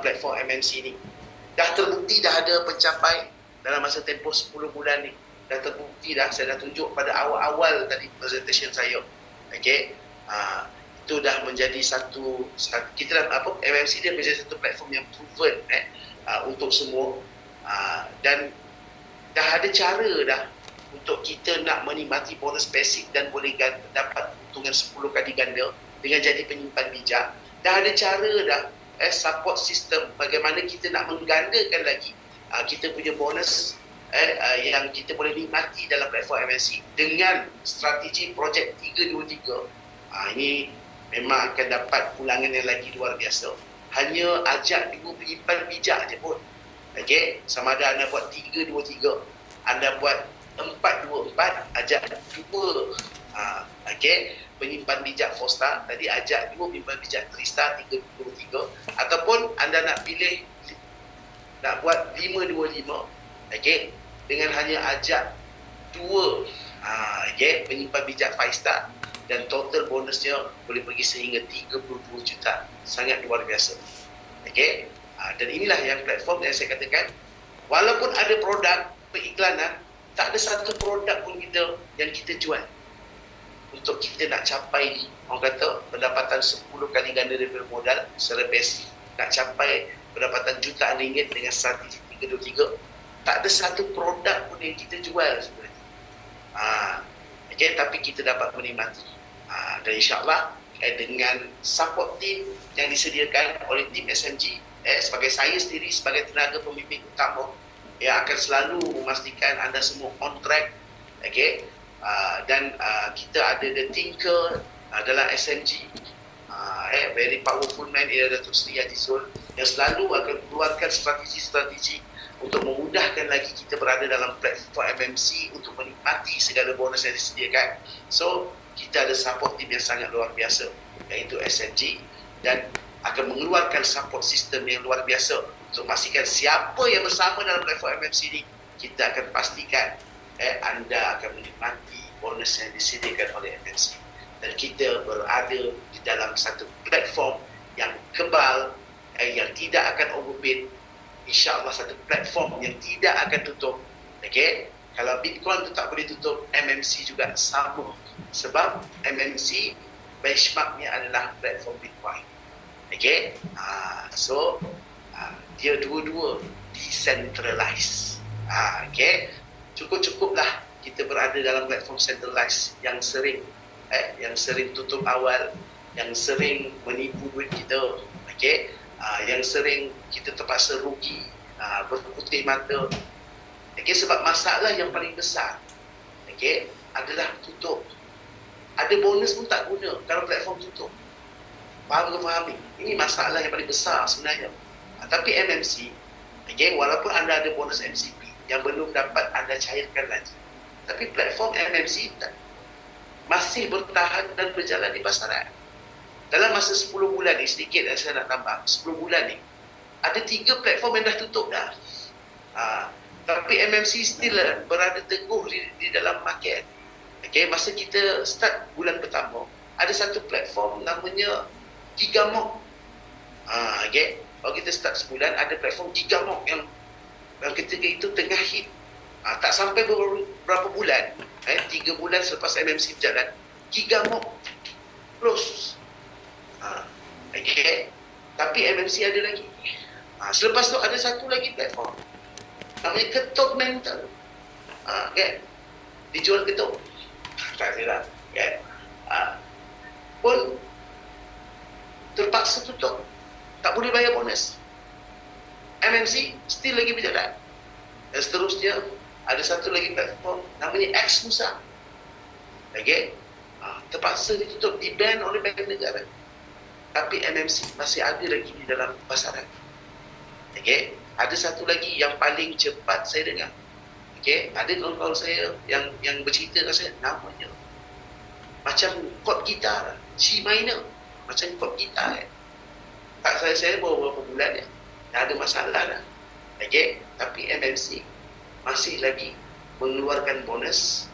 platform MMC ni. Dah terbukti dah ada pencapai dalam masa tempoh 10 bulan ni. Dah terbukti dah, saya dah tunjuk pada awal-awal tadi presentation saya. Okay. Uh, itu dah menjadi satu, satu kita dah apa MMC dia menjadi satu platform yang proven eh uh, untuk semua uh, dan dah ada cara dah untuk kita nak menikmati bonus basic dan boleh dapat keuntungan 10 kali ganda dengan jadi penyimpan bijak dah ada cara dah eh, support sistem bagaimana kita nak menggandakan lagi uh, kita punya bonus eh, uh, yang kita boleh nikmati dalam platform MNC dengan strategi projek 323 uh, ini memang akan dapat pulangan yang lagi luar biasa. Hanya ajak dua penyimpan bijak je pun. Okey, sama ada anda buat tiga dua tiga, anda buat empat dua empat, ajak dua. Ha, okey, penyimpan bijak four star, tadi ajak dua penyimpan bijak dua tiga. Ataupun anda nak pilih nak buat lima dua lima, okey, dengan hanya ajak dua ha, okay, penyimpan bijak five star, dan total bonusnya boleh pergi sehingga 32 juta. Sangat luar biasa. Okey. Ha, dan inilah yang platform yang saya katakan walaupun ada produk periklanan tak ada satu produk pun kita yang kita jual untuk kita nak capai orang kata pendapatan 10 kali ganda daripada modal basic. Nak capai pendapatan jutaan ringgit dengan strategi 323 tak ada satu produk pun yang kita jual sebenarnya. Ha, okay, tapi kita dapat menikmati. Ha, dan insyaAllah eh, dengan support team yang disediakan oleh tim SMG eh, sebagai saya sendiri sebagai tenaga pembimbing utama yang akan selalu memastikan anda semua on track okay? Uh, dan uh, kita ada the thinker uh, dalam SMG uh, eh, very powerful man ia Datuk Seri Azizul yang selalu akan keluarkan strategi-strategi untuk memudahkan lagi kita berada dalam platform MMC untuk menikmati segala bonus yang disediakan. So kita ada support team yang sangat luar biasa iaitu SNG dan akan mengeluarkan support sistem yang luar biasa untuk memastikan siapa yang bersama dalam platform MMC ini kita akan pastikan eh, anda akan menikmati bonus yang disediakan oleh MMC dan kita berada di dalam satu platform yang kebal eh, yang tidak akan overbid insyaAllah satu platform yang tidak akan tutup okay? kalau Bitcoin tu tak boleh tutup MMC juga sama sebab MMC benchmarknya adalah platform Bitcoin. Okay? Uh, so, uh, dia dua-dua decentralized. Uh, okay? Cukup-cukuplah kita berada dalam platform centralized yang sering eh, yang sering tutup awal, yang sering menipu duit kita. Okay? Uh, yang sering kita terpaksa rugi, uh, berputih mata. Okay? Sebab masalah yang paling besar okay, adalah tutup ada bonus pun tak guna kalau platform tutup. Faham ke faham ni? Ini masalah yang paling besar sebenarnya. Ha, tapi MMC, okay, walaupun anda ada bonus MCP yang belum dapat anda cairkan lagi. Tapi platform MMC tak, masih bertahan dan berjalan di pasaran. Dalam masa 10 bulan ni, sedikit yang saya nak tambah, 10 bulan ni, ada tiga platform yang dah tutup dah. Ha, tapi MMC still berada teguh di, di dalam market. Okay, masa kita start bulan pertama, ada satu platform namanya Gigamok. Ah, okay. Kalau kita start sebulan, ada platform Gigamok yang yang ketika itu tengah hit. Ah, tak sampai beberapa bulan, eh, tiga bulan selepas MMC berjalan, Gigamok close. Ah, okay. Tapi MMC ada lagi. Ah, selepas tu ada satu lagi platform. Namanya Ketuk Mental. Ah, okay. Dijual ketuk tak silap kan ha. pun terpaksa tutup tak boleh bayar bonus MMC still lagi berjalan dan seterusnya ada satu lagi platform namanya X Musa okay? ha. terpaksa ditutup di ban oleh bank negara tapi MMC masih ada lagi di dalam pasaran okay? ada satu lagi yang paling cepat saya dengar Okay, ada kawan-kawan saya yang yang bercerita dengan saya namanya macam chord gitar, C minor, macam chord gitar. Eh. Tak saya saya baru beberapa bulan ya. Dah ada masalah dah. Okay, tapi MMC masih lagi mengeluarkan bonus